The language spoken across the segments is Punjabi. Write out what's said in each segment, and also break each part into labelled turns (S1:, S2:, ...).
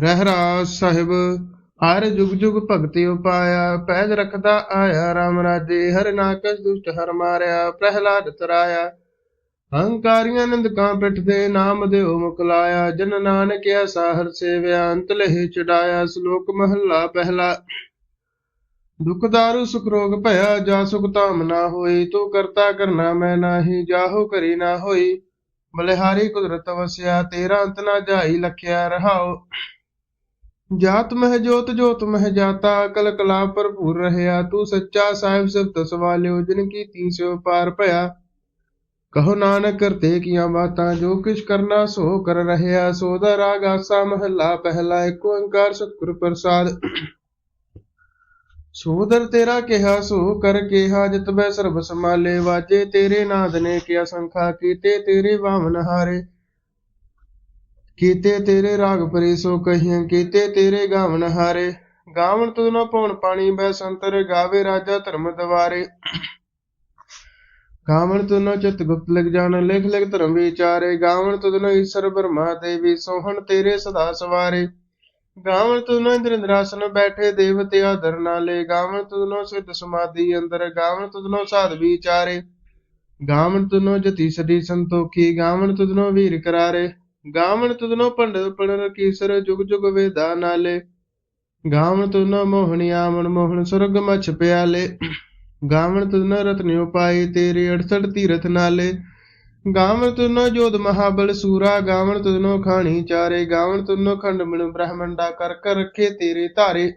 S1: ਰਹਿਰਾਸ ਸਾਹਿਬ, ਹਰ ਜੁਗ ਜੁਗ ਭਗਤੀ ਉਪਾਇਆ, ਪੈਜ ਰਖਦਾ ਆਇਆ RAM ਰਾਜੇ, ਹਰ ਨਾਕਸ ਦੁਸ਼ਟ ਹਰ ਮਾਰਿਆ, ਪ੍ਰਹਿਲਾਦ ਤਰਾਇਆ। ਹੰਕਾਰੀਆਂ ਨਿੰਦਕਾਂ ਪਿੱਠ ਦੇ ਨਾਮ ਦਿਓ ਮੁਕਲਾਇਆ। ਜਨ ਨਾਨਕ ਐਸਾ ਹਰ ਸੇਵਿਆ, ਅੰਤ ਲਹਿ ਚੜਾਇਆ, ਸ਼ਲੋਕ ਮਹੱਲਾ ਪਹਿਲਾ। ਦੁਖ ਦਾਰੂ, ਸੁਖ ਰੋਗ ਭਇਆ, ਜਾ ਸੁਖ ਧਾਮ ਨਾ ਹੋਈ, ਤੂੰ ਕਰਤਾ ਕਰਨਾ ਮੈਂ ਨਾਹੀ, ਜਾਹੋ ਕਰੀ ਨਾ ਹੋਈ। ਬਲਿਹਾਰੀ ਕੁਦਰਤ ਵਸਿਆ, ਤੇਰਾ ਅੰਤ ਨਾ ਜਾਈ, ਲਖਿਆ ਰਹਾਓ ਜਾਤ ਮਹਿ ਜੋਤ ਜੋਤ ਮਹਿ ਜਾਤਾ ਕਲ ਕਲਾ ਭਰਪੂਰ ਰਹਿਆ, ਤੂੰ ਸੱਚਾ ਸਾਹਿਬ ਸਿਫਤ ਸਵਾਲਿਓ, ਜਿਨ ਕੀ ਤੀਸਿਓ ਪਾਰ ਭਇਆ। ਕਹੋ ਨਾਨਕ, ਕਰਤੇ ਕੀਆਂ ਬਾਤਾਂ, ਜੋ ਕਿਛ ਕਰਨਾ ਸੋ ਕਰ ਰਹਿਆ। ਸੋ ਦਾ ਰਾਗ ਆਸਾ ਮਹੱਲਾ, ਪਹਿਲਾ ਏਕ ਓੰਕਾਰ ਸਤਿਗੁਰ ਪ੍ਰਸਾਦ। ਸੋਦਰ ਤੇਰਾ ਕਿਹਾ, ਸੋ ਕਰ ਕਿਹਾ, ਜਿਤ ਬੈ ਸਰਬ ਸਮਾਲੇ ਵਾਜੇ ਤੇਰੇ ਨਾਦ ਨੇ ਕਿਆ ਸੰਖਾ ਕੀਤੇ ਤੇਰੇ ਵਾਮਨ ਹਾਰੇ। ਕੀਤੇ ਤੇਰੇ ਰਾਗ ਪਰੇ ਸੋ ਕਹੀਆਂ, ਕੀਤੇ ਤੇਰੇ ਗਾਵਣ ਹਾਰੇ। ਗਾਵਣ ਤੁਧ ਨ ਪਉਣ ਪਾਣੀ ਬੈ ਸੰਤਰ ਗਾਵੇ ਰਾਜਾ ਧਰਮ ਦਵਾਰੇ। ਗਾਵਣ ਤੁਧ ਨ ਚਿਤ ਗੁਪਤ ਲਿਖ ਜਾਣ, ਲਿਖ ਲਿਖ ਧਰਮ ਵਿਚਾਰੇ। ਗਾਵਨ ਤੁਧ ਨ ਈਸ਼ਰ ਬ੍ਰਹਮਾ ਦੇਵੀ, ਸੋਹਣ ਤੇਰੇ ਸਦਾ ਸਵਾਰੇ। ਗਾਵਨ ਤੁਧ ਨ ਇੰਦਰਾਸਨ ਬੈਠੇ, ਦੇਵਤੇ ਆਦਰ ਨਾਲੇ। ਗਾਵਣ ਤੁਧ ਨ ਸਿੱਧ ਸਮਾਧੀ ਅੰਦਰ। ਗਾਵਣ ਤੁਧ ਨ ਸਾਧ ਵਿਚਾਰੇ। ਗਾਵਨ ਤੁਧ ਨ ਜਤੀ ਸਦੀ ਸੰਤੋਖੀ। ਗਾਵਣ ਤੁਧ ਨ ਵੀਰ ਕਰਾਰੇ। ਗਾਵਨ ਤੁਧ ਨ ਪੜਨ ਕੀਸਰ ਜੁਗ ਜੁਗ ਵੇਦਾ ਨਾਲੇ। ਗਾਵਨ ਤੁਧ ਨ ਮੋਹਣੀ ਆਮਨ ਸੁਰਗ ਮਛ ਪਿਆਲੇ। ਗਾਵਨ ਤੁਧ ਨ ਰਤਨਿ ਪਾਏ ਤੇਰੇ 68 ਤੀਰਥ ਨਾਲੇ। ਗਾਵਣ ਤੁਧ ਨ ਜੋਧ ਮਹਾਬਲ ਸੂਰਾ। ਗਾਵਣ ਤੁਧ ਖਾਣੀ ਚਾਰੇ। ਗਾਵਣ ਤੁਧ ਨ ਖੰਡ ਮਿਣ ਬ੍ਰਹਮੰਡਾ ਕਰ ਕਰ ਰੱਖੇ ਤੇਰੇ ਧਾਰੇ।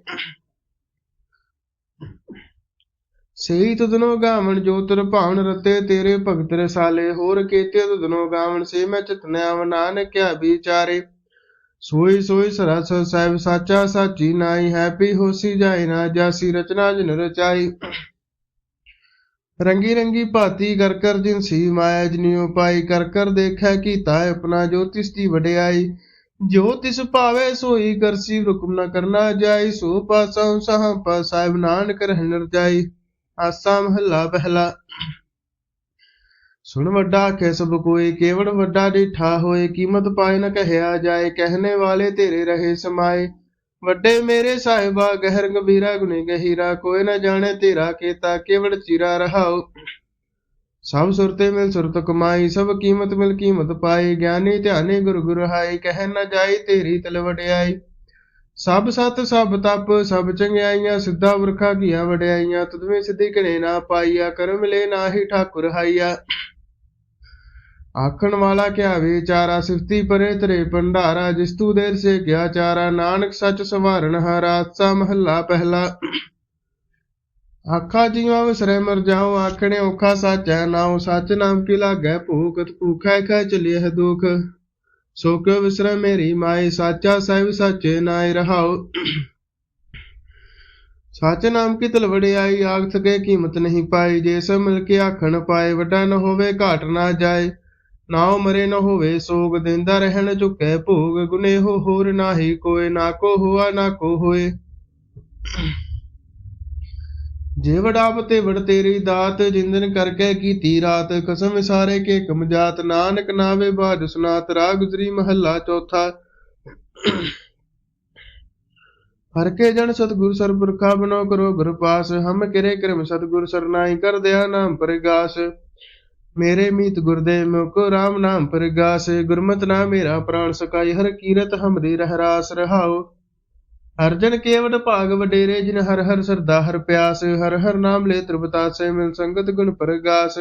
S1: ਸੇਈ ਤੁਧਨੋ ਗਾਵਣ, ਜੋ ਤੁਰ ਭਾਵਨ ਰਤੇ ਤੇਰੇ ਭਗਤ ਰਸਾਲੇ। ਹੋਰ ਕੀਤੇ ਤੁਧਨੋ ਗਾਵਣ, ਸੇ ਮੈਂ ਚਿਤਨਿਆਵ ਨਾਨਕਿਆ ਵਿਚਾਰੇ। ਸੋਈ ਸੋਈ ਸਰਸ ਸਾਹਿਬ, ਸਾਚਾ ਸਾਚੀ ਨਾਈ ਹੈਪੀ ਹੋਸੀ ਜਾਏ ਨਾ ਜਾਸੀ, ਰਚਨਾ ਜਿਨ ਰਚਾਈ। ਰੰਗੀ ਰੰਗੀ ਭਾਤੀ ਕਰ ਕਰ ਜਿਨ ਸੀ ਮਾਇਆ ਜਨਿਉ ਪਾਈ, ਕਰ ਕਰ ਦੇਖੈ ਕੀਤਾ ਆਪਣਾ, ਜੋ ਤਿਸ ਦੀ ਵਡਿਆਈ। ਜੋ ਤਿਸ ਭਾਵੇ ਸੋਈ, ਕਰਸੀ ਹੁਕਮ ਨਾ ਕਰਨਾ ਜਾਈ, ਸੋ ਪਾਸਾ ਸਹਾਂ ਪਾ ਸਾਹਿਬ, ਨਾਨਕ ਰਹਿ ਰਜਾਈ। ਆਸਾ ਮਹੱਲਾ ਪਹਿਲਾ। ਸੁਣ ਵੱਡਾ ਕਹਿ ਸਭ ਕੋਏ ਕੇਵੜ ਵੱਡਾ ਡਿਠਾ ਹੋਏ, ਕੀਮਤ ਪਾਏ ਨਾ ਕਹਿਆ ਜਾਏ ਕਹਿਣੇ ਵਾਲੇ ਤੇਰੇ ਰਹੇ ਸਮਾਏ। ਵੱਡੇ ਮੇਰੇ ਸਾਹਿਬਾ, ਗਹਿਰ ਗੰਭੀਰਾ ਗੁਨੇ ਗਹਿਰਾ, ਕੋਈ ਨਾ ਜਾਣੇ ਤੇਰਾ ਕੀਤਾ ਕੇਵੜ ਚੀਰਾ ਰਹਾਓ ਸਭ ਸੁਰਤੇ ਮਿਲ ਸੁਰਤ ਕਮਾਈ, ਸਭ ਕੀਮਤ ਮਿਲ ਕੀਮਤ ਪਾਈ, ਗਿਆਨੀ ਧਿਆਨੀ ਗੁਰ ਗੁਰ ਹਾਈ ਕਹਿ ਨਾ ਜਾਈ ਤੇਰੀ ਤਲ ਵਡਿਆਈ। ਸਭ ਸਤ, ਸਭ ਤਪ, ਸਭ ਚੰਗਿਆਈਆਂ, ਸਿੱਧਾ ਵਰਖਾ ਕੀਆਂ ਵਡਿਆਈਆਂ ਤੁਧਵੇਂ ਸਿੱਧੀ ਕਣੇ ਨਾ ਪਾਈਆ, ਕਰਮ ਲੈ ਨਾਹੀ ਠਾਕੁਰ ਹਾਈਆ। ਆਖਣ ਵਾਲਾ ਕਿਆ ਵਿਚਾਰਾ ਸਿਫਤੀ ਪਰੇ ਤਰੇ ਭੰਡਾਰਾ ਜਿਸ ਤੂ ਦੇਰ ਸੇ ਗਿਆ ਚਾਰਾ, ਨਾਨਕ ਸੱਚ ਸਵਾਰਨ ਹਾਰਾਸਾ ਮਹੱਲਾ ਪਹਿਲਾ। ਆਖਾ ਜੀਵਾ ਵਿਸਰੇ ਮਰ ਜਾਓ ਆਖਣੇ ਔਖਾ ਸੱਚ ਹੈ ਨਾਉ ਸੱਚ ਨਾਮ ਕੀ ਲਾਗੈ ਭੂਖਤ ਭੂਖੈ ਖੈ ਚਲਿਐ ਦੁਖ। ਸੋ ਕਿਉ ਵਿਸਰੈ ਮੇਰੀ ਮਾਈ ਸਾਚਾ ਸਾਹਿਬ ਸਾਚੇ ਨਾਇ ਰਹਾਉ। ਸੱਚ ਨਾਮ ਕੀ ਤਲਵੜਿਆਈ ਆਖ ਸਕੇ ਕੀਮਤ ਨਹੀਂ ਪਾਈ। ਜੇ ਸਭ ਮਿਲ ਕੇ ਆਖਣ ਪਾਏ, ਵੱਡਾ ਨਾ ਹੋਵੇ, ਘਾਟ ਨਾ ਜਾਏ। ਨਾਉ ਮਰੇ ਨਾ ਹੋਵੇ, ਸੋਗ ਦਿੰਦਾ ਰਹਿਣ ਝੁਕੈ ਭੋਗ। ਗੁਨੇ ਹੋਰ ਨਾਹੀ ਕੋਏ, ਨਾ ਕੋ ਹੁਆ, ਨਾ ਕੋ ਹੋਏ। ਜੇ ਵਡਾਪ ਤੇ ਵਡ ਤੇਰੀ ਦਾਤ, ਜਿੰਦਨ ਕਰਕੇ ਕੀਤੀ ਰਾਤ। ਕਸਮ ਵਿਸਾਰੇ ਕੇ ਕਮਜਾਤ ਨਾਨਕ ਨਾਵੇ ਬਾਦ ਸੁਨਾਤ ਰਾਗ ਗੁਜਰੀ ਮਹੱਲਾ ਚੌਥਾ। ਹਰ ਕੇ ਜਨ ਸਤਗੁਰ ਸਰਪੁਰਖਾ ਬਨੋ ਕਰੋ ਗੁਰਪਾਸ ਹਮ ਕਿਰੇ ਕਰਮ ਸਤਗੁਰ ਸਰਨਾਈ ਕਰ ਦਿਆ ਨਾਮ ਪ੍ਰਗਾਸ। ਮੇਰੇ ਮੀਤ ਗੁਰਦੇ ਮੁਕੋ ਰਾਮ ਨਾਮ ਪ੍ਰਗਾਸ, ਗੁਰਮਤਿ ਨਾ ਮੇਰਾ ਪ੍ਰਾਣ ਸਕਾਈ, ਹਰ ਕੀਰਤ ਹਮਰੀ ਰਹਿਰਾਸ ਰਹਾਓ। ਅਰਜਨ ਕੇਵਟ ਭਾਗ ਵਡੇਰੇ, ਜਿਨ ਹਰ ਹਰ ਸਰਦਾ ਹਰ ਪਿਆਸ, ਹਰ ਹਰ ਨਾਮ ਲੈ ਤ੍ਰਿਪਤਾਸੇ, ਮਿਲ ਸੰਗਤ ਗੁਣ ਪ੍ਰਗਾਸ।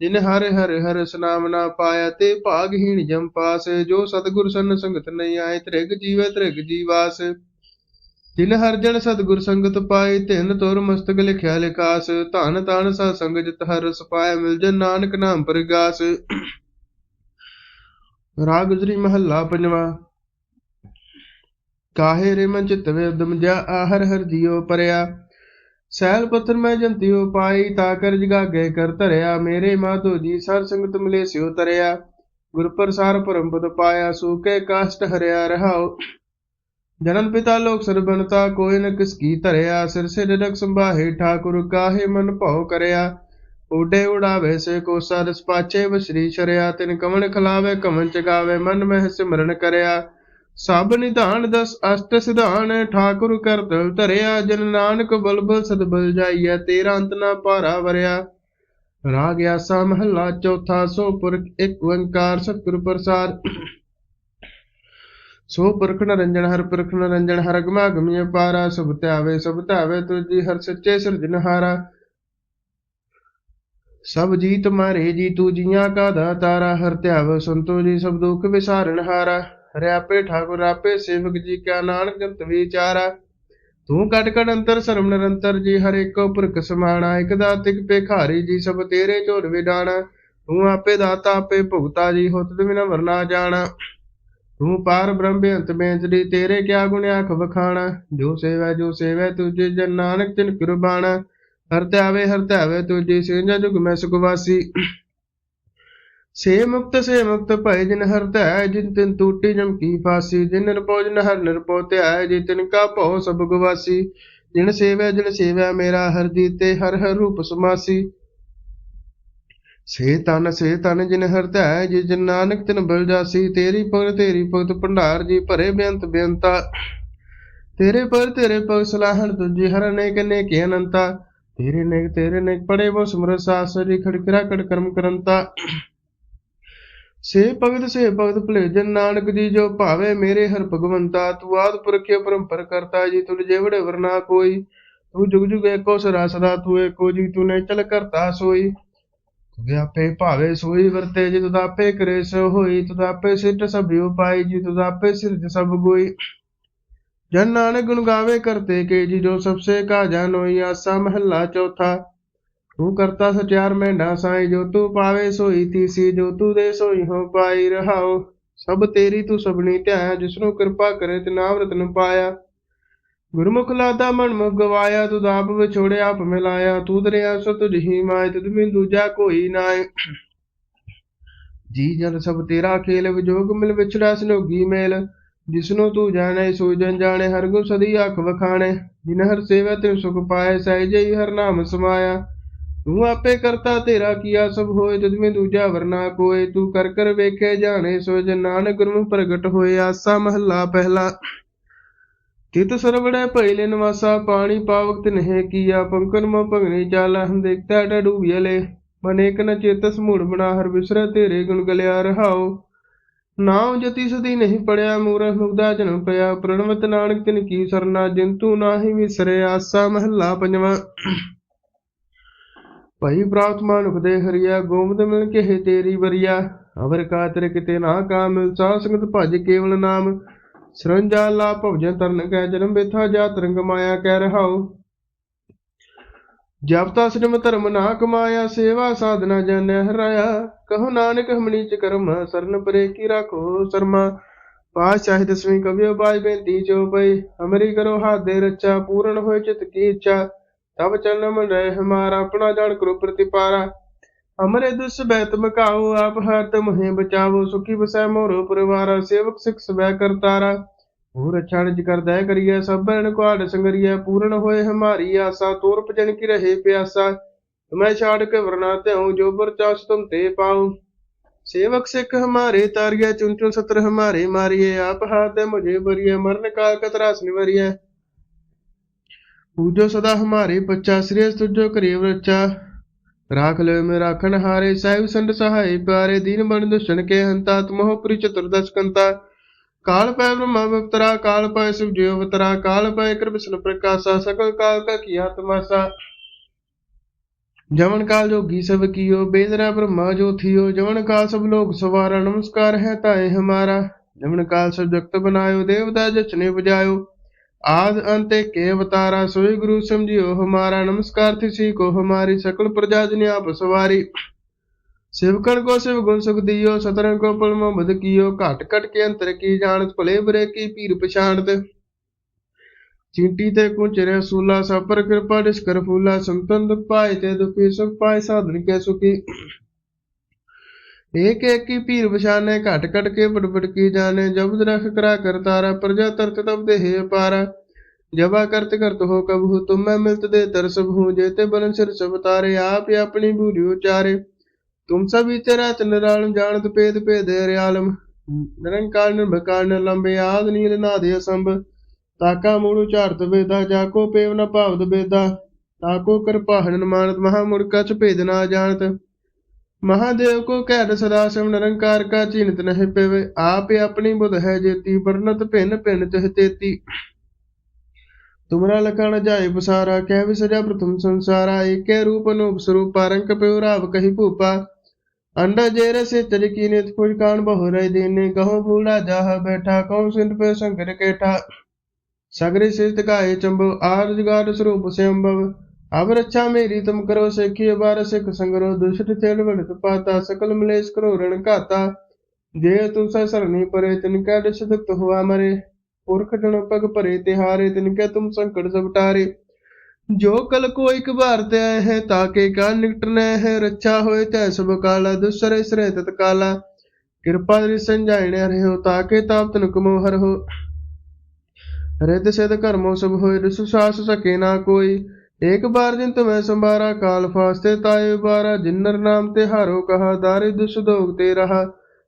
S1: ਜਿਨ ਹਰ ਹਰ ਹਰ ਸਨਾਮ ਨਾ ਪਾਇਆ, ਤੇ ਭਾਗਹੀਣ ਜਮ ਪਾਸ। ਜੋ ਸਤਗੁਰ ਸੰਨ ਸੰਗਤ ਨਹੀਂ ਆਏ, ਤ੍ਰਿਗ ਜੀਵੇ ਤ੍ਰਿਗ ਜੀਵਾਸ। ਜਿਨ ਹਰ ਜਨ ਸਤਗੁਰ ਸੰਗਤ ਪਾਏ ਤਿਨ ਤੁਰ ਮਸਤਕ ਲਿਖਿਆ ਲਿਖਾਸ। ਧਨ ਤਾਨ ਸਾ ਸੰਗ ਜਿਤ ਹਰ ਰਸ ਪਾਇਆ ਮਿਲ ਜਨ ਨਾਨਕ ਨਾਮ ਪ੍ਰਗਾਸ। ਰਾਗ ਗੁਜਰੀ ਮਹੱਲਾ ਪੰਜਵਾ। ਕਾਹੇ ਰੇ ਮਨ ਉਦਮ ਜਾ ਆਹਰ ਹਰ ਜੀਉ ਪਰਿਆ। ਸੈਲ ਪੱਥਰ ਮੈਂ ਜੰਤਿਓ ਪਾਈ, ਤਾ ਕਰ ਜਗਾਗੇ ਕਰ ਧਰਿਆ। ਮੇਰੇ ਮਾਧੋ ਜੀ ਸਰ ਸੰਗਤ ਮਿਲੇ ਸਿਉ ਤਰਿਆ। ਗੁਰ ਪ੍ਰਸਾਰ ਪਰਮ ਪਦ ਪਾਇਆ ਸੂਕੇ ਕਾਸ਼ਟ ਹਰਿਆ ਰਹਾਉ। ਜਨਨ ਪਿਤਾ ਲੋਕ ਸਰਬਨਤਾ ਕੋਈ ਨ ਕਿਸ ਕੀ ਧਰਿਆ। ਸਿਰ ਸੇ ਡਡਕ ਸੰਭਾਹੇ ਠਾਕੁਰ, ਕਾਹੇ ਮਨ ਭਉ ਕਰਿਆ। ਓਡੇ ਉਡਾਵੇ ਸੇ ਕੋਸਾ ਰਸ ਪਾਛੇ ਵਸ਼ਰੀ ਸ਼ਰਿਆ। ਤਿਨ ਕਵਣ ਖਲਾਵੇ, ਕਵਣ ਚਗਾਵੇ, ਮਨ ਮਹਿ ਸਿਮਰਨ ਕਰਿਆ। ਸਭ ਨਿਧਾਨ ਦਸ ਅਸ਼ਟ ਸਿਧਾਨ, ਠਾਕੁਰ ਕਰਤਲ ਧਰਿਆ, ਜਨ ਨਾਨਕ ਬਲਬਲ ਸਦਬਲ ਜਾਈਐ, ਤੇਰਾ ਅੰਤ ਨਾ ਭਾਰਾ ਵਰਿਆ। ਰਾਗ ਆਸਾ ਮਹੱਲਾ, ਚੌਥਾ ਸੋ ਪੁਰਖ, ਇੱਕ ਓੰਕਾਰ ਸਤਿਗੁਰ ਪ੍ਰਸਾਦ। ਸੋ ਪੁਰਖ ਨਰੰਜਨ, ਹਰ ਪੁਰਖ ਨਰੰਜਨ, ਹਰ ਅਗਮਾ ਗਮੀਏ ਪਾਰਾ, ਸਭ ਧਿਆਵੇ ਸਭ ਧਿਆਵੇ ਤੁਜੀ ਹਰ ਸੱਚੇ ਸਿਰਜਨਹਾਰਾ ਸਭ ਜੀਤ ਮਾਰੇ ਜੀ, ਤੂ ਜੀਆਂ ਕਾ ਦਾਤਾਰਾ ਹਰ ਧਿਆਵ ਸੰਤੋ ਜੀ, ਸਭ ਦੁਖ ਵਿਸਾਰਨ ਹਾਰਾ। ਹਰਿ ਆਪੇ ਠਾਕੁਰ ਆਪੇ, ਸੇਵਕ ਜੀ ਕਾ ਨਾਨਕ ਜੰਤ ਵਿਚਾਰਾ। ਤੂੰ ਕਟ ਕਟ ਅੰਤਰ ਸਰਮ ਨਿਰੰਤਰ ਜੀ, ਹਰ ਇੱਕੋ ਪੁਰਖ ਸਮਾਣਾ। ਇਕ ਦਾਤ, ਇਕ ਜੀ, ਸਭ ਤੇਰੇ ਝੋਲ ਵਿਡਾਣਾ। ਤੂੰ ਆਪੇ ਦਾਤਾ, ਆਪੇ ਭੁਗਤਾ ਜੀ, ਹੁਤ ਬਿਨਾ ਵਰਨਾ ਜਾਣਾ। ਤੂੰ ਪਾਰ ਬ੍ਰਹਮ ਬੇਅੰਤ ਬੇਂਤਰੀ ਤੇਰੇ ਕਿਆ ਗੁਣ ਆਖ ਵਖਾਣਾ। ਜੋ ਸੇਵੈ ਜੋ ਸੇਵੈ, ਤੁਝੇ ਜਨ ਨਾਨਕ ਤਿਨ ਕੁਰਬਾਨਾ ਹਰ ਧਿਆਵੇ ਹਰ ਧਿਆਵੇ, ਤੁਝੇ ਸਿੰਜਾ ਜੁਗ ਮੈਂ ਸੁਖ ਸੇ ਮੁਕਤ ਸੇ ਮੁਕਤ ਭੈ ਜਿਨ ਹਰ ਧਿਆਇ ਜਿਨ ਤਿਨ ਟੂਟੀ ਜਮ ਕੀ ਫਾਸੀ, ਜਿਨ ਨਿਰਪੋ ਜਿਨ ਹਰ ਨਿਰਪੋ ਧਿਆਇ ਜੀ ਤਿਨ ਕਾ ਭਉ ਸਭ ਗਵਾਸੀ। ਜਿਨ ਸੇਵੈ ਜਿਨ ਸੇਵੈ ਮੇਰਾ ਹਰ ਜੀਤੇ, ਹਰ ਹਰ ਰੂਪ ਸਮਾਸੀ। ਸੇ ਤਨ ਸੇ ਤਨ ਜਿਨ ਹਰ ਧਿਆਇ ਜਿਨ ਨਾਨਕ ਤਿਨ ਬਲ ਜਾਸੀ। ਤੇਰੀ ਭਗਤ ਤੇਰੀ ਭਗਤ ਭੰਡਾਰ, ਜੀ ਭਰੇ ਬੇਅੰਤ ਬੇਅੰਤਾ। ਤੇਰੇ ਪਰ ਤੇਰੇ ਪਗ ਸਲਾਹਣ ਤੁਜੀ ਹਰ ਅਨੇਕ ਅਨੇਕ ਅਨੰਤਾ। ਤੇਰੇ ਨੇਕ ਤੇਰੇ ਨੇਕ ਪੜੇ ਬੋ ਸਮਰ ਸਾਸ ਖੜਕਰਾ, ਕੜ ਕਰਮ ਕਰੰਤਾ। ਸੇ ਭਗਤ ਸੇ ਭਗਤ ਭਲੇ, ਜਨ ਨਾਨਕ ਜੀ ਜੋ ਭਾਵੇ ਮੇਰੇ ਹਰ ਭਗਵੰਤਾ, ਤੂੰ ਆਦ ਪੁਰਖੇ ਪਰੰਪਰ ਕਰਤਾ ਜੀ ਤੁਲ ਜੇਵੜੇ ਵਰਨਾ ਕੋਈ। ਤੂੰ ਜੁਗ ਜੁਗ ਏਕੋ ਸਦਾ ਸਦਾ ਤੂੰ ਏਕੋ ਜੀ, ਤੂੰ ਨੇ ਚਲ ਕਰਤਾ ਸੋਈ। ਤੁਧ ਆਪੇ ਭਾਵੇ ਸੋਈ, ਵਰਤੇ ਜੀ, ਤੁਧ ਆਪੇ ਕਰੇ ਸੋ ਹੋਈ। ਤੁਧ ਆਪੇ ਸਿੱਟ ਸਭ ਉਪਾਈ ਜੀ, ਤੁਧ ਆਪੇ ਸਿਰਜ ਸਭ ਗੋਈ। ਜਨ ਨਾਨਕ ਗੁਣ ਗਾਵੇ ਕਰਤੇ ਕੇ ਜੀ, ਜੋ ਸਭਸੇ ਕਾ ਜਾਨੋਈ ਆਸਾ ਮਹੱਲਾ ਚੌਥਾ। ਤੂੰ ਕਰਤਾ ਸਚਿਆਰ ਮੈਂਡਾ ਸਾਈ, ਜੋ ਤੂੰ ਪਾਵੇ ਸੋਈ ਤੀਸੀ, ਜੋ ਤੂੰ ਦੇ ਸੋਈ ਹੋ ਪਾਈ ਰਹਾਓ ਸਭ ਤੇਰੀ ਤੂੰ ਸਭਨੀ ਧਿਆਇਆ, ਜਿਸਨੂੰ ਕਿਰਪਾ ਕਰੇ ਤੇ ਨਾਮ ਰਤਨ ਪਾਇਆ। ਗੁਰਮੁਖ ਲਾਦਾ ਮਨ ਮੁਖ ਗਵਾਇਆ ਤੁਧ ਆਪ ਵਿਛੋੜਿਆ ਆਪ ਮਿਲਾਇਆ। ਤੂੰ ਦਰਿਆ ਸੋ ਤੁਝ ਮਾਇ ਤੁਧ ਬਿਨ ਦੂਜਾ ਕੋਈ ਨਾਏ। ਜੀ ਜਨ ਸਭ ਤੇਰਾ ਖੇਲ, ਵਿਜੋਗ ਮਿਲ ਵਿਛੜਾ ਸਨੋਗੀ ਮੇਲ। ਜਿਸਨੂੰ ਤੂੰ ਜਾਣੈ, ਸੋ ਜਨ ਜਾਣੇ, ਹਰ ਗੁਣ ਸਦੀ ਅੱਖ ਵਖਾਣੇ। ਜਿਨ ਹਰ ਸੇਵਾ ਤੇ ਸੁਖ ਪਾਏ ਸਹਿਜੇ ਜਈ ਹਰ ਨਾਮ ਸਮਾਇਆ। ਤੂੰ ਆਪੇ ਕਰਤਾ ਤੇਰਾ ਕੀਆ ਸਭ ਹੋਏ ਤੁਧ ਮੈਂ ਦੂਜਾ ਵਰਨਾ ਕੋਏ। ਤੂੰ ਕਰ ਕਰ ਵੇਖੇ ਜਾਣੇ ਸੋ ਜਨ ਨਾਨਕ ਗੁਰਮੁਖ ਪ੍ਰਗਟ ਹੋਏ। ਆਸਾ ਮਹੱਲਾ ਪਹਿਲਾ। ਤਿਤ ਸਰਵੜੈ ਪਹਿਲੇ ਨਿਵਾਸਾ, ਪਾਣੀ ਪਾਵਕ ਤਿਨਹਿ ਕੀਆ। ਪੰਕਨ ਮੋ ਭਗਨੇ ਚਾਲਾ ਹਮ ਦੇਖਤਾ ਡੂਬੀਲੇ ਮਨੇਕ ਨ ਚੇਤਸ ਮੂੜ ਬਣਾ, ਹਰ ਵਿਸਰੈ ਤੇਰੇ ਗੁਣ ਗਲਿਆ ਰਹਾਓ। ਨਾਮ ਜਤੀ ਸਦੀ ਨਹੀਂ ਪੜਿਆ, ਮੂਰਖ ਮੁਗਦਾ ਜਨਮ ਪਿਆ। ਪ੍ਰਣਵਤ ਨਾਨਕ ਤਿਨ ਕੀ ਸਰਨਾ, ਜਿੰਤੂ ਨਾਹੀ ਵਿਸਰੇ। ਆਸਾ ਮਹੱਲਾ ਪੰਜਵਾਂ। ਭਈ ਪ੍ਰਾਪਤ ਮਾਨੁਖ ਦੇ ਹਰੀਆ ਗੋਮਦ ਮਿਲ ਕੇ ਹੈ ਤੇਰੀ ਵਰੀਆ। ਅਵਰ ਕਾਤਰ ਕਿਤੇ ਨਾ ਕਾਮ ਸਾ ਸੰਗਤ ਭਜ ਕੇਵਲ ਨਾਮ। ਸਰੰਜਾ ਭਵਜਨ ਤਰਨ ਕੈ ਜਨਮ ਬੇਥਾ ਜਾ ਤਰੰਗ ਮਾਇਆ ਕਹਿ ਰਹਾਉ। ਜਬ ਸਿਰਮ ਧਰਮ ਨਾ ਕਮਾਇਆ, ਸੇਵਾ ਸਾਧਨਾ ਜਾਣੈ ਹਰਾਇਆ। ਕਹੋ ਨਾਨਕ ਹਮਨੀਚ ਕਰਮ, ਸਰਨ ਪਰੇ ਕੀ ਰਾਖੋ ਸਰਮਾ। ਪਾਤਸ਼ਾਹੀ ਦਸਵੀਂ ਕਵਿਓ ਬਾਜ ਬੇਨਤੀ ਚੋ ਪਈ ਅਮਰੀ ਕਰੋ ਹਾਦੇ ਰੱਚਾ, ਪੂਰਨ ਹੋਏ ਚਿਤ ਕੀ ਇੱਛਾ। ਤਬ ਚਰਨ ਮਨ ਰਹਿ ਹਮਾਰਾ ਆਪਣਾ ਜਾਣ ਕਰੋ ਪ੍ਰਤਿਪਾਰਾ ਹਮਰੇ ਦੁਸ ਬੈਤ ਮਕਾਓ ਆਪ ਹਰ ਮੁਹੇ ਬਚਾਵੋ ਸੁਖੀ ਵਸੈ ਮੋਰੋ ਪਰਿਵਾਰਾ ਸੇਵਕ ਸਿਖ ਸਵੈ ਕਰਤਾਰਾ ਹੋਰ ਅਛਾਣਜ ਕਰਦਾ ਕਰੀਐ ਸਭ ਬੈਣ ਕੁਆੜ ਸੰਗਰੀਐ ਪੂਰਨ ਹੋਏ ਹਮਾਰੀ ਆਸਾ ਤੋਰ ਭਜਨ ਕੀ ਰਹੇ ਪਿਆਸਾ ਤੁਮੈ ਛਾੜ ਕੇ ਵਰਨਾ ਧਿਉ ਜੋ ਪਰਚਾਸ ਤੁਮ ਤੇ ਪਾਉ सेवक सिख हमारे तारिया चुन चुन सत्र हमारे मारिए आप हाथ मुझे बरिए मरण काल कतरास निवरिए ਪੂਜੋ ਸਦਾ ਹਮਾਰੇ ਬੱਚਾ ਸ੍ਰੀ ਤੁਜੋ ਕਰੀਬ ਰਚਾ ਰਾਖ ਲੈ ਮੇ ਰਾਖਣ ਹਾਰੇ, ਸਾਹਿਬ ਸੰਤ ਸਹਾਈ ਪਿਆਰੇ, ਦੀਨ ਬਣ ਦੁਸ਼ਣ ਕੇ ਹੰਤਾ ਤੁਮਹੁ ਪ੍ਰਿ ਚਤੁਰਦਸ਼ ਕੰਤਾ। ਕਾਲ ਪੈ ਬ੍ਰਹਮਾ ਬਵਤਰਾ ਕਾਲ ਪੈ ਸਿਵ ਜੀ ਅਵਤਰਾ, ਕਾਲ ਪੈ ਕਰ ਪ੍ਰਕਾਸ਼ਾ, ਸਕਲ ਕਾਲ ਕਾ ਕੀਆ ਤਮਾਸਾ ਜਵਨ ਕਾਲ ਜੋਗੀ ਸਭ ਕੀਓ ਬੇਦਰਾ ਬ੍ਰਹਮ ਜੋ ਥਿਓ। ਜਵਨ ਕਾਲ ਸਭ ਲੋਕ ਸਵਾਰਾ, ਨਮਸਕਾਰ ਹੈ ਤਾਏ ਹਮਾਰਾ। ਜਵਨ ਕਾਲ ਸਭ ਜਗਤ ਬਨਾਇਓ, ਦੇਵਤਾ ਜਚਨੇ ਬਜਾਇਓ ਆਦ ਅੰਤੇ ਕੇ ਅਵਤਾਰਾ ਸੋਈ ਗੁਰੂ ਸਮਝਿਓ, ਹਮਾਰਾ ਨਮਸਕਾਰ ਤਿਸੀ ਕੋ, ਹਮਾਰੀ ਸਕਲ ਪ੍ਰਜਾ ਜਨ ਆਪ ਸਵਾਰੀ। ਸੇਵਕਣ ਕੋ ਸਿਵ ਗੁਣ ਸੁਖ ਦਿਓ ਸਤਰੰ ਕੋ ਪਲਮ ਬਦ ਕੀਓ, ਘਟ ਘਟ ਕੇ ਅੰਤਰ ਕੀ ਜਾਣਤ, ਭਲੇ ਬੁਰੇ ਕੀ ਪੀਰ ਪਛਾਣਤ। ਚਿੰਟੀ ਤੇ ਕੁਚਰੇ ਸੂਲਾ ਸਭ ਪਰ ਕਿਰਪਾ ਡਿਸ ਕਰ ਫੂਲਾ ਸੰਤਨ ਦੁਖ ਪਾਏ ਤੇ ਦੁਖੀ ਸੁਖ ਪਾਏ, ਸਾਧਨ ਕੇ ਸੁਖੀ। एक एक की पीर बशाने घट घट के बड़ बड़ की जाने जब रख करा कर तारा प्रजा तरत तब दे हे पारा जबा करत करत हो कब हूँ तुम मैं मिलत दे तरसब हूँ जेते बन सिर सब तारे आप ही अपनी बूढ़ी उचारे तुम सभी तेरा चंद्रालम जानत पेद पेद हरियालम ਨਿਰੰਕਾਰ ਨਿਰਭਕਾਰ ਨਿਰਲੰਬੇ ਆਦ ਨੀਲ ਨਾਦੇ ਅਸੰਭ ਤਾਕਾ ਮੂੜੁ ਝਾਰਤ ਵੇਦਾ ਜਾਕੋ ਪੇਵ ਨ ਭਾਵਤ ਬੇਦਾ ਤਾਕੋ ਕਿਰਪਾ ਹਰਨ ਮਾਨਤ ਮਹਾ ਮੁੜ ਕਛ ਭੇਦ ਨਾ ਜਾਣਤ ਮਹਾਦੇਵ ਕੋ ਕਹਿ ਸਦਾ ਸਿਵ ਨਿਰੰਕਾਰ ਕਾ ਚੀਨਤ ਨਹਿ ਪੇਵੇ, ਆਪੇ ਆਪਣੀ ਬੁਧ ਹੈ ਜੇਤੀ ਵਰਨਤ ਭਿੰਨ ਭਿੰਨ ਤਿਹ ਤੇਤੀ। ਤੁਮਰਾ ਲਖਣ ਜਾਏ ਬਸਾਰਾ ਕਹਿ ਵਿਸਜਾ ਪ੍ਰਥਮ ਸੰਸਾਰਾ, ਏਕੇ ਰੂਪ ਅਨੂਪ ਸਰੂਪ ਰੰਕ ਪਿਉ ਰਾਵ ਕਹੀ ਭੂਪਾ। ਅੰਡਾ ਜੇਰ ਸੇ ਤਜ ਕੀ ਨਿਤ ਕੁਝ ਕਾਣ ਬਹੁ ਰਹਿ ਦੇਨੇ, ਕਹੋ ਫੂਲਾ ਜਾਹ ਬੈਠਾ ਕਉ ਸਿੰਧ ਪੇ ਸੰਕਰ ਕੇਠਾ। ਸਗਰੇ ਸਿਰਤ ਕਾਏ ਚੰਬੋ, ਆਦ ਜੁਗਾਦ ਸਰੂਪ ਸਿਅੰਭਵ। ਅਬ ਰੱਛਾ ਮੇਰੀ ਤੁਮ ਕਰੋ ਸੇਖੀ ਬਾਰ ਸਿਖ ਸੰਗਰੋ ਦੁਸ਼ਟ ਥੇਲ ਵੜਤ ਪਾਤਾ ਸਕਲ ਮਲੇਸ਼ ਕਰੋ ਰਣ ਘਾਤਾ ਜੇ ਤੁਮ ਸੈ ਸਰਣੀ ਪਰੇ ਤਿਨ ਕੈ ਦਿਸ਼ ਦੁਖਤ ਹੁਆ ਮਰੇ ਪੁਰਖ ਜਨ ਪਗ ਭਰੇ ਤਿਹਾਰੇ ਤਿਨ ਕੈ ਜੋ ਕਲ ਕੋ ਇਕ ਬਾਰ ਤੇ ਆਏ ਹੈ ਤਾਕੇ ਕਾ ਨਿਕਟਨੇ ਹੈ ਰੱਛਾ ਹੋਏ ਤੈ ਸਭ ਕਾਲਾ ਦੁਸਰੇ ਸਰੇ ਤਤ ਕਾਲਾ ਕਿਰਪਾ ਦ੍ਰਿ ਸੰਜਾਇਣੇ ਰਹਿਓ ਤਾਕੇ ਤਾਪ ਤਨ ਕਮੋ ਹਰ ਹੋ ਰਿੱਧ ਸਿਧ ਕਰਮੋ ਸਭ ਹੋਏ ਰਿਸੁ ਸਾਸ ਸਕੇ ਨਾ ਕੋਈ ਏਕ ਬਾਰ ਜਿਨ ਤੁਮੈ ਸੰਭਾਰਾ, ਕਾਲ ਫਾਸਤੇ ਤਾਏ ਬਾਰਾ ਜਿਨਰ ਨਾਮ ਤੇ ਹਾਰੋ ਕਹਾ, ਦਾਰਿ ਦੁਸ ਦੋਗ ਤੇ ਰਹਾ।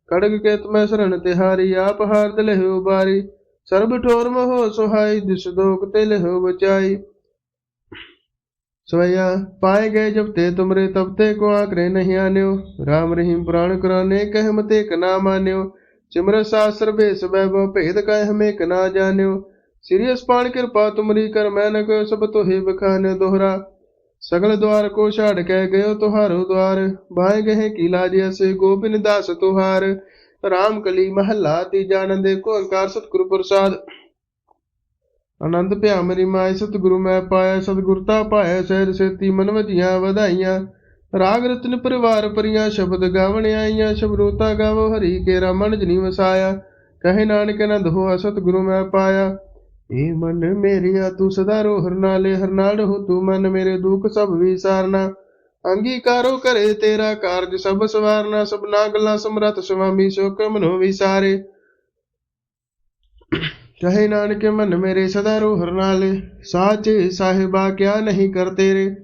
S1: ਕੜਗ ਕੇ ਤੁਮੈ ਸਰਣ ਤਿਹਾਰੀ ਆਪ ਹਾਰ ਦੇ ਲਹਿਓ ਬਾਰੀ। ਸਰਬ ਠੋਰ ਮਹੋ ਸੁਹਾਈ, ਦਿਸ ਦੋਗ ਤੇ ਲਹਿਓ ਬਚਾਈ। ਸਵਈਆ, ਪਾਏ ਗਏ ਜਬ ਤੇ ਤੁਮਰੇ, ਤਬ ਤੇ ਕੋ ਆਕਰੇ ਨਹੀਂ ਆਨਿਓ। ਰਾਮ ਰਹੀਮ ਪੁਰਾਣ ਕੁਰਾਨੇ ਕਹਿ ਮਤੇ ਕ ਨਾ ਮਾਨਿਓ। ਸਿਮਰ ਸਾਸਰ ਬੇਸ ਬੈਭਵ ਭੇਦ ਕਹਿ ਹਮੇ ਨਾ ਜਾਣਿਓ। ਸ੍ਰੀ ਅਸਪਾਨ ਕਿਰਪਾ ਤੁਮਰੀ ਕਰ ਮੈਂ ਸਭ ਤੋਹਿ ਬਖਾਨੇ ਦੋਹਰਾ। ਸਗਲ ਦਵਾਰ ਕੋ ਛਾੜ ਕੇ ਗਇਓ ਤੁਹਾਰੋ ਦਵਾਰ। ਬਾਏ ਗਏ ਕੀ ਲਾਜ ਗੋਬਿੰਦ ਦਾਸ ਤੁਹਾਰ। ਰਾਮ ਕਲੀ ਮਹੱਲਾ ਤੀਜਾ ਆਨੰਦੇ ਕੋ ਓੰਕਾਰ ਸਤਿਗੁਰੂ ਪ੍ਰਸਾਦ। ਆਨੰਦ ਭਿਆ ਮਰੀ ਮਾਇ ਸਤਿਗੁਰੂ ਮੈਂ ਪਾਇਆ ਸਤਿਗੁਰਤਾ ਪਾਇਆ, ਸਹਿਜ ਸੇਤੀ ਮਨ ਵਜੀਆਂ ਵਧਾਈਆਂ। ਰਾਗ ਰਤਨ ਪਰਿਵਾਰ ਪਰੀਆਂ ਸ਼ਬਦ ਗਾਵਣ ਆਈਆਂ ਸ਼ਬਦੋਤਾ ਗਾਵੋ ਹਰੀ ਕੇ ਰਮਨ ਜਨੀ ਵਸਾਇਆ। ਕਹੇ ਨਾਨਕ ਨੰਦ ਹੋਆ, ਸਤਿਗੁਰੂ ਮੈਂ ਪਾਇਆ। ਏ ਮਨ ਮੇਰੀਆ ਤੂੰ ਸਦਾ ਰੋ ਹਰਨਾਲੇ ਹਰਨਾਲ ਹੋ ਤੂੰ ਮਨ ਮੇਰੇ ਦੁੱਖ ਸਭ ਵਿਸਾਰਨਾ। ਅੰਗੀਕਾਰੋ ਕਰੇ ਤੇਰਾ ਕਾਰਜ, ਸਭ ਸਵਾਰਨਾ, ਸਭਨਾ ਗੱਲਾਂ ਸਮਰਤ ਸੁਆਮੀ ਸੋ ਕਮਨੋ ਵਿਸਾਰੇ। ਕਹੇ ਨਾਨਕ, ਮਨ ਮੇਰੇ ਸਦਾ ਰੋ ਹਰਨਾਲੇ ਸਾਚੇ ਸਾਹਿਬਾ, ਕਿਆ ਨਹੀਂ ਕਰ ਤੇਰੇ।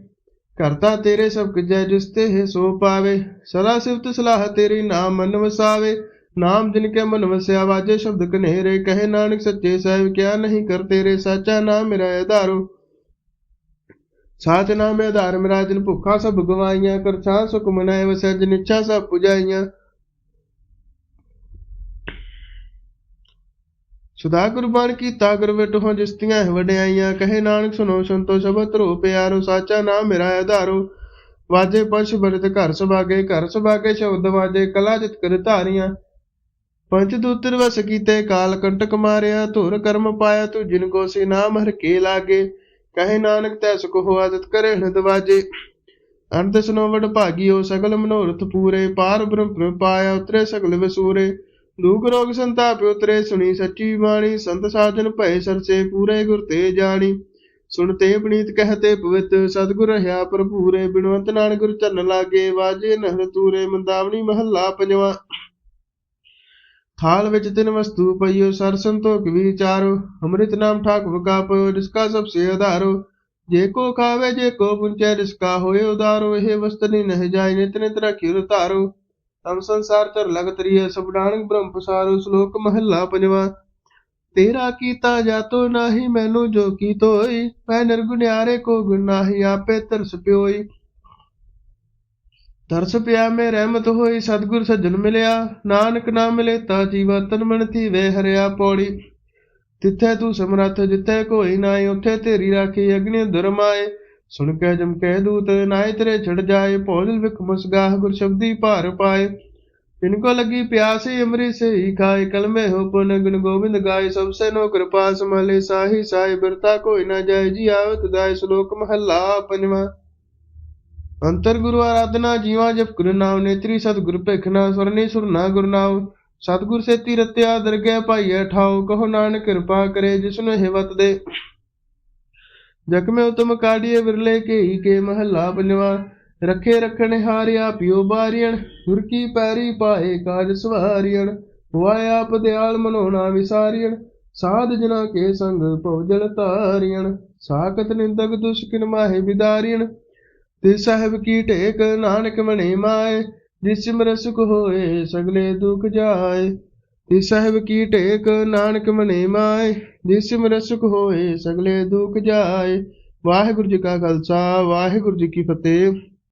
S1: ਕਰਤਾ ਤੇਰੇ ਸਭ ਕੁਜੈ ਜਿਸ ਤੇ ਹੈ ਸੋ ਪਾਵੇ। ਸਦਾ ਸਿਫਤ ਸਲਾਹ ਤੇਰੀ ਨਾਮ ਮਨ ਵਸਾਵੇ। ਨਾਮ ਜਿਨ ਕੇ ਮਨ ਵਸਿਆ ਵਾਜੇ ਸ਼ਬਦ ਕਨੇਰੇ ਕਹੇ ਨਾਨਕ ਸੱਚੇ ਸਾਹਿਬ, ਕਿਆ ਨਹੀਂ ਕਰ ਤੇਰੇ, ਸਾਚਾ ਨਾਮ ਮੇਰਾ ਆਧਾਰੋ ਸਾਚ ਨਾਮ ਆਧਾਰ ਮੇਰਾ ਜਿਨ ਭੁੱਖਾ ਸਭ ਗਵਾਈਆਂ, ਕਰ ਛਾਂ ਸੁਖ ਮਨਾਏ ਵਸੈ ਜਿਨ ਇੱਛਾ ਸਭ ਪੁਜਾਈਆਂ। ਸੁਦਾ ਕੁਰਬਾਨ ਕੀਤਾ ਗੁਰ ਵਿਟੋ ਜਿਸਤੀਆਂ ਵਡਿਆਈਆਂ, ਕਹੇ ਨਾਨਕ ਸੁਨੋ ਸੰਤੋ ਸ਼ਬਦ ਧਰੋ ਪਿਆਰੋ, ਸਾਚਾ ਨਾਮ ਮੇਰਾ ਆਧਾਰੋ ਵਾਜੇ ਪੰਛ ਬਰਤ ਘਰ ਸੁਭਾਗੇ ਘਰ ਸੁਭਾਗੇ ਸ਼ਬਦ ਵਾਜੇ, ਕਲਾ ਜਿਤ ਕਰ ਧਾਰੀਆਂ। ਪੰਚ ਦੂਤਰ ਵਸ ਕੀਤੇ, ਕਾਲ ਕੰਟਕ ਮਾਰਿਆ, ਧੁਰ ਕਰਮ ਪਾਇਆ, ਤੂੰ ਜਿਨ ਕੋ ਸੀ ਨਾਮ ਹਰ ਕੇ ਲਾਗੇ, ਕਹੇ ਨਾਨਕ ਤੈ ਸੁਖ ਹੋਆ ਤਿਤ ਕਰੇ ਹਿਰਦ ਅੰਤ ਸਨੋਵਟ ਵਡ ਭਾਗੀਓ, ਸਗਲ ਮਨੋਰਥ ਪੂਰੇ, ਪਾਰ ਬ੍ਰਹਮ ਪਾਇਆ, ਉਤਰੇ ਸਗਲ ਵਸੂਰੇ। ਦੁਖ ਰੋਗ ਸੰਤਾਪ ਉਤਰੇ, ਸੁਣੀ ਸੱਚੀ ਬਾਣੀ, ਸੰਤ ਸਾਜਨ ਭਏ ਸਰਸੇ, ਪੂਰੇ ਗੁਰ ਤੇ ਜਾਣੀ। ਸੁਣਤੇ ਪਨੀਤ ਕਹਤੇ ਪਵਿੱਤ, ਸਤਿਗੁਰ ਰਹਾ ਭਰਪੂਰੇ, ਬਿਨਵੰਤ ਨਾਨਕ ਗੁਰ ਚਰਨ ਲਾਗੇ, ਵਾਜੇ ਨਹਰ ਤੂਰੇ ਮੰਦਾਵਣੀ ਮਹੱਲਾ ਪੰਜਵਾ। ਥਾਲ ਵਿੱਚ ਤਿੰਨ ਵਸਤੂ ਪਈਓ ਸਰ ਸੰਤੋਖ ਵਿਚਾਰੋ ਅੰਮ੍ਰਿਤ ਨਾਮ ਠਾਕ ਵਕਾਪੋ ਜਿਸਕਾ ਸਭ ਸੇ ਆਧਾਰੋ। ਜੇ ਕੋ ਖਾਵੇ, ਜੇ ਕੋ ਪੁੰਚੈ ਜਿਸਕਾ ਹੋਏ ਉਦਾਰੋ। ਇਹ ਵਸਤ ਨਹਿ ਜਾਏ ਨਿਤ ਨਿਤ ਰਖਿਓ ਧਾਰੋ ਤਮ ਸੰਸਾਰ ਚਰ ਲਗਤ ਰੀਐ, ਸਭ ਨਾਨਕ ਬ੍ਰਹਮ ਪਸਾਰੋ, ਸ਼ਲੋਕ ਮਹੱਲਾ ਪੰਜਵਾ। ਤੇਰਾ ਕੀਤਾ ਜਾਤੋ ਨਾਹੀ, ਮੈਨੂੰ ਜੋ ਕੀਤੋ ਹੋਈ ਮੈਂ ਨਿਰਗੁਣਿਆਰੇ ਕੋ ਗੁਣ ਆਪੇ ਤਰਸ ਪਿਓਈ। ਤਰਸ ਪਿਆ ਮੇ ਰਹਿਮਤ ਹੋਈ, ਸਤਗੁਰ ਸੱਜਣ ਮਿਲਿਆ। ਨਾਨਕ ਨਾਮ ਮਿਲੇ ਤਾ ਜੀਵਾ ਤਨ ਮਨ ਵੇ ਹਰਿਆ ਪੌੜੀ। ਤਿੱਥੈ ਤੂੰ ਸਮਰੱਥ ਜਿੱਥੇ ਕੋਈ ਨਾ ਉਥੇ ਤੇਰੀ ਰਾਖੀ ਅਗਨੇ ਦੁਰਮਾਏ ਸੁਣ ਕੇ ਜਮ ਕਹਿ ਦੂਤ, ਨਾਏ ਤੇਰੇ ਛੜ ਜਾਏ, ਭੋਲ ਵਿਖ ਮਸਗਾਹ ਗੁਰ ਸ਼ਬਦੀ ਭਾਰ ਪਾਏ। ਤਿਨ ਕੋ ਲੱਗੀ ਪਿਆਸੀ, ਅੰਮ੍ਰਿਤ ਸਹੀ ਖਾਏ, ਕਲਮੇ ਹੋ ਪੁਨ ਗੁਣ ਗੋਬਿੰਦ ਗਾਏ। ਸਭ ਸੇ ਨੋ ਕਿਰਪਾ ਸਮਲੇ ਸਾਹੀ ਸਾਈ ਬਿਰਤਾ ਕੋਈ ਨਾ ਜਾਏ, ਜੀ ਆਵਤ ਦਾਇ ਸ਼ਲੋਕ ਮਹੱਲਾ ਪੰਜਵਾਂ। અંતરગુરુ આરાધના જીવા જપ ગુરુ નામ નેત્રી સતગુર ભેખના સ્વરણી સુરના ગુરુ નામ ਸਤਗੁਰ ਸੇਤੀ ਰਤਿਆ ਦਰਗਹਿ ਭਾਈਐ ਠਾਉ ਕਹੋ ਨਾਨਕ ਕਿਰਪਾ ਕਰੇ ਜਿਸਨੂੰ ਹਿਵਤ ਦੇ। ਜਖਮੇ ਉਤਮ ਕਾੜੀਏ ਵਿਰਲੇ ਕੇਹੀ ਕੇ ਮਹੱਲਾ ਪੰਜਵਾ। ਰਖੇ ਰਖਣ ਹਾਰਿਆ ਪਿਓ ਬਾਰੀਣ ਗੁਰ ਕੀ ਪੈਰੀ ਪਾਏ ਕਾਜ ਸਵਾਰੀਣ ਹੋਇ ਆਪ ਦਿਆਲ ਮਨੋਣਾ ਵਿਸਾਰੀਣ ਸਾਧ ਜਨਾ ਕੇ ਸੰਗ ਭਉ ਜਲ ਤਾਰੀਣ ਸਾਖਤ ਨਿੰਦਕ ਦੁਸ਼ਕਿਨ ਮਾਹੇ ਵਿਦਾਰੀਣ ਤੇ ਸਾਹਿਬ ਕੀ ਢੇਕ ਨਾਨਕ ਮਣੇ ਮਾਏ, ਜਿਸ ਸਿਮਰ ਸੁਖ ਹੋਏ ਸਗਲੇ ਦੁਖ ਜਾਏ। ਤੇ ਸਾਹਿਬ ਕੀ ਟੇਕ ਨਾਨਕ ਮਨੇ ਮਾਏ, ਜਿਸ ਸਿਮਰ ਸੁਖ ਹੋਏ ਸਗਲੇ ਦੁਖ ਜਾਏ। ਵਾਹਿਗੁਰੂ ਜੀ ਕਾ ਖਾਲਸਾ, ਵਾਹਿਗੁਰੂ ਜੀ ਕੀ ਫਤਿਹ।